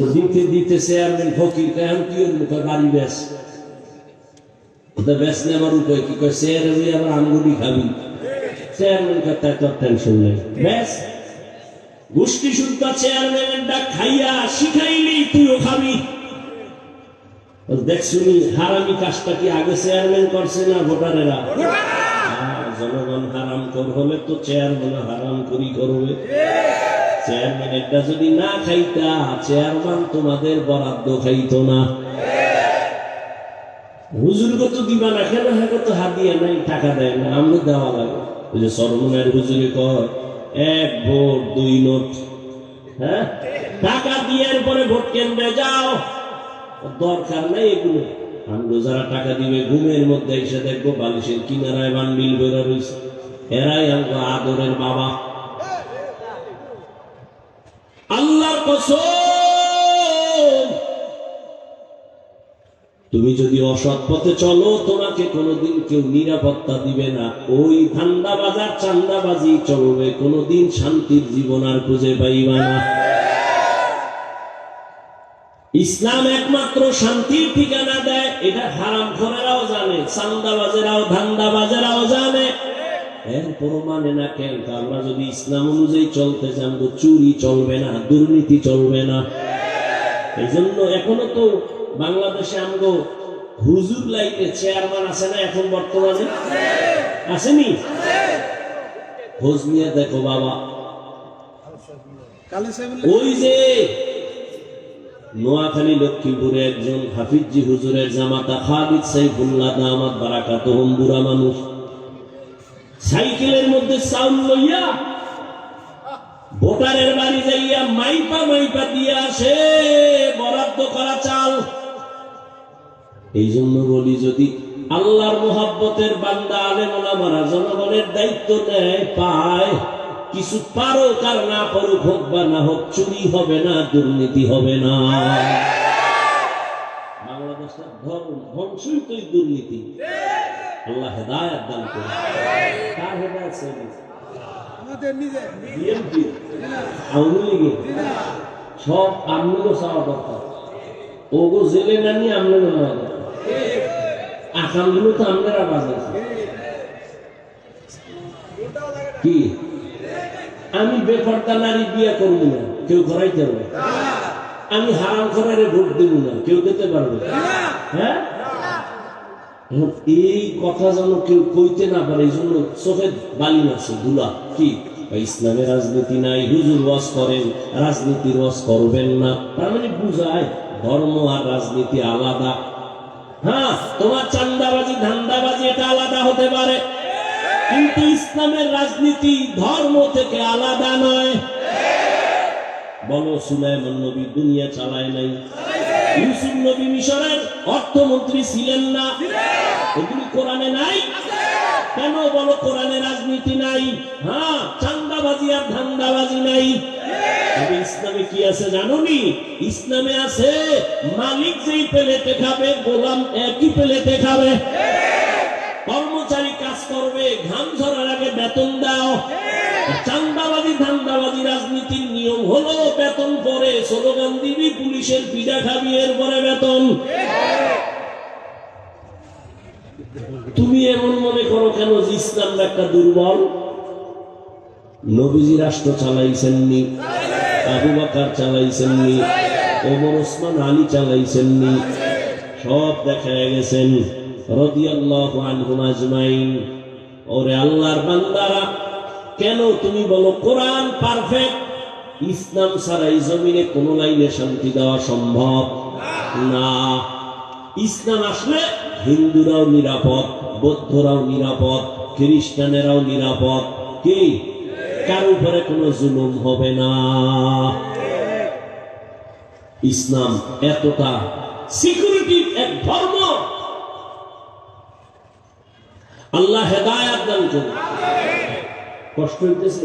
তো দিতে দিতে চেয়ারম্যান ফকির কেন কি কয় বাড়ি বেশ ওটা বেশ নেবার উপায় কি কয় চেয়ারম্যান আবার আঙ্গুলি খাবি। চেয়ারম্যান তাই তোর টেনশন নেই। বেশ গোষ্ঠী শুদ্ধ চেয়ারম্যানের ডাক খাইয়া শিখাইলি তুইও খাবি। দেখছুনি হারামি কাজটা কি আগে চেয়ারম্যান করছে না ভোটারেরা? জনগণ হারাম কর হলে তো চেয়ারম্যান হারাম করি করবে। চেয়ারম্যানেরটা যদি না খাইতা চেয়ারম্যান তোমাদের বরাদ্দ খাইতো না। হুজুর কত দিবা না, কেন হ্যাঁ কত হাতিয়া নাই, টাকা দেয় না আমরা দেওয়া লাগে। ওই যে হুজুরে কর এক ভোট, দুই নোট। হ্যাঁ? টাকা দিয়ে পরে ভোট কেন্দ্রে যাও। দরকার নাই এগুলো। আমরা যারা টাকা দিবে, ঘুমের মধ্যে এসে দেখব, বালিশের কিনারায় বান্ডিল বেরো রয়েছে এরাই আমাকে আদরের বাবা আল্লাহর তুমি যদি অসৎ পথে চলো, তোমাকে কোনোদিন কেউ নিরাপত্তা দিবে না। ওই ধান্দা বাজার চান্দাবাজি চলবে, কোনোদিন শান্তির জীবন আর খুঁজে পাইবা না। ইসলাম একমাত্র শান্তির ঠিকানা দেয়, এটা হারাম খরেরাও জানে, চান্দাবাজেরাও ধান্দাবাজেরাও জানে। এরপরও মানে না কেন? আমরা যদি ইসলাম অনুযায়ী চলতে চান তো চুরি চলবে না দুর্নীতি চলবে না। এই জন্য এখনও তো বাংলাদেশে আমগো হুজুর লাইতে চেয়ারম্যান আছে না এখন বর্তমানে? আসেনি খোঁজ নিয়ে দেখো বাবা। ওই যে নোয়াখালী লক্ষ্মীপুরে একজন হাফিজি হুজুরের জামাতা খালিদ সাইফুল্লাহ দামাত বারাকাত বুড়া মানুষ। সাইকেলের মধ্যে চাউল লইয়া ভোটারের বাড়ি যাইয়া মাইপা মাইপা দিয়ে আসে, বরাদ্দ করা চাল। এই জন্য বলি, যদি আল্লাহর মোহাব্বতের বান্দা আলেম ওলামারা জনগণের দায়িত্ব নেয়, পায়, কিছু পারো কার না পারুক হোক বা না হোক, চুরি হবে না, দুর্নীতি হবে না। বাংলাদেশের ধর্ম ধ্বংসই তো দুর্নীতি। আল্লাহ হেদায়াত দান করে কার হেদায়াত চাইবে আমাদের নিজে বিএনপি আওয়ামী লীগের। সব আমলিগো চাওয়া দরকার। ওগো জেলে না নিয়ে আমলিগো নেওয়া দরকার। আকামগুলো তো আপনারা বাজাইছে কি? আমি বেপর্দা নারী বিয়ে করব না। কেউ করাইতে পারবে? আমি হারাম করারে ভোট দেবো না। কেউ দিতে পারবে? হ্যাঁ? এই কথা যেন কেউ কইতে না পারে, এই জন্য চোখে বালি আছে ধুলা। কি? ইসলামের রাজনীতি নাই, হুজুর ওয়াজ করেন, রাজনীতির ওয়াজ করবেন না। তার মানে বুঝায়, ধর্ম আর রাজনীতি আলাদা। হ্যাঁ তোমার চান্দাবাজি, ধান্দাবাজি এটা আলাদা হতে পারে। কিন্তু ইসলামের রাজনীতি ধর্ম থেকে আলাদা নয়। বলো, সুলাইমান নবী দুনিয়া চালায় নাই। ইউসুফ নবী মিশরের অর্থমন্ত্রী ছিলেন না। ওগুলি কোরআনে নাই? কেন বলো কোরআনে রাজনীতি নাই? হ্যাঁ চান্দাবাজি আর ধান্দাবাজি নাই। তবে ইসলামে কি আছে জানোনি ইসলামে আছে মালিক যেই প্লেটে খাবে গোলাম একই প্লেটে খাবে। কর্মচারী কাজ করবে ঘাম ঝরার আগে বেতন দাও। ধান্দাবাজি রাজনীতির নিয়ম হলো বেতন পরে স্লোগান দিবি, পুলিশের খাবি বেতন। তুমি এমন মনে করো কেন ইসলাম একটা দুর্বল? নবীজি রাষ্ট্র চালাইছেননি, আবু বাকার চালাইছেননি, ওমর ওসমান আলী চালাইছেননি, সব দেখা গেছেন। রদিয়াল্লাহু আনহুম আজমাইন। ওরে আল্লাহর বান্দারা কেন তুমি বলো কোরআন পারফেক্ট ইসলাম ছাড়া এই জমিনে কোন লাইনে শান্তি দেওয়া সম্ভব না। ইসলাম আসলে হিন্দুরাও নিরাপদ, বৌদ্ধরাও নিরাপদ, খ্রিস্টানেরাও নিরাপদ। কি? কার উপরে কোনো জুলুম হবে না। ইসলাম এতটা সিকিউরিটি এক ধর্ম। আল্লাহ হেদায়াত দান করুন। কষ্ট হইতেছে?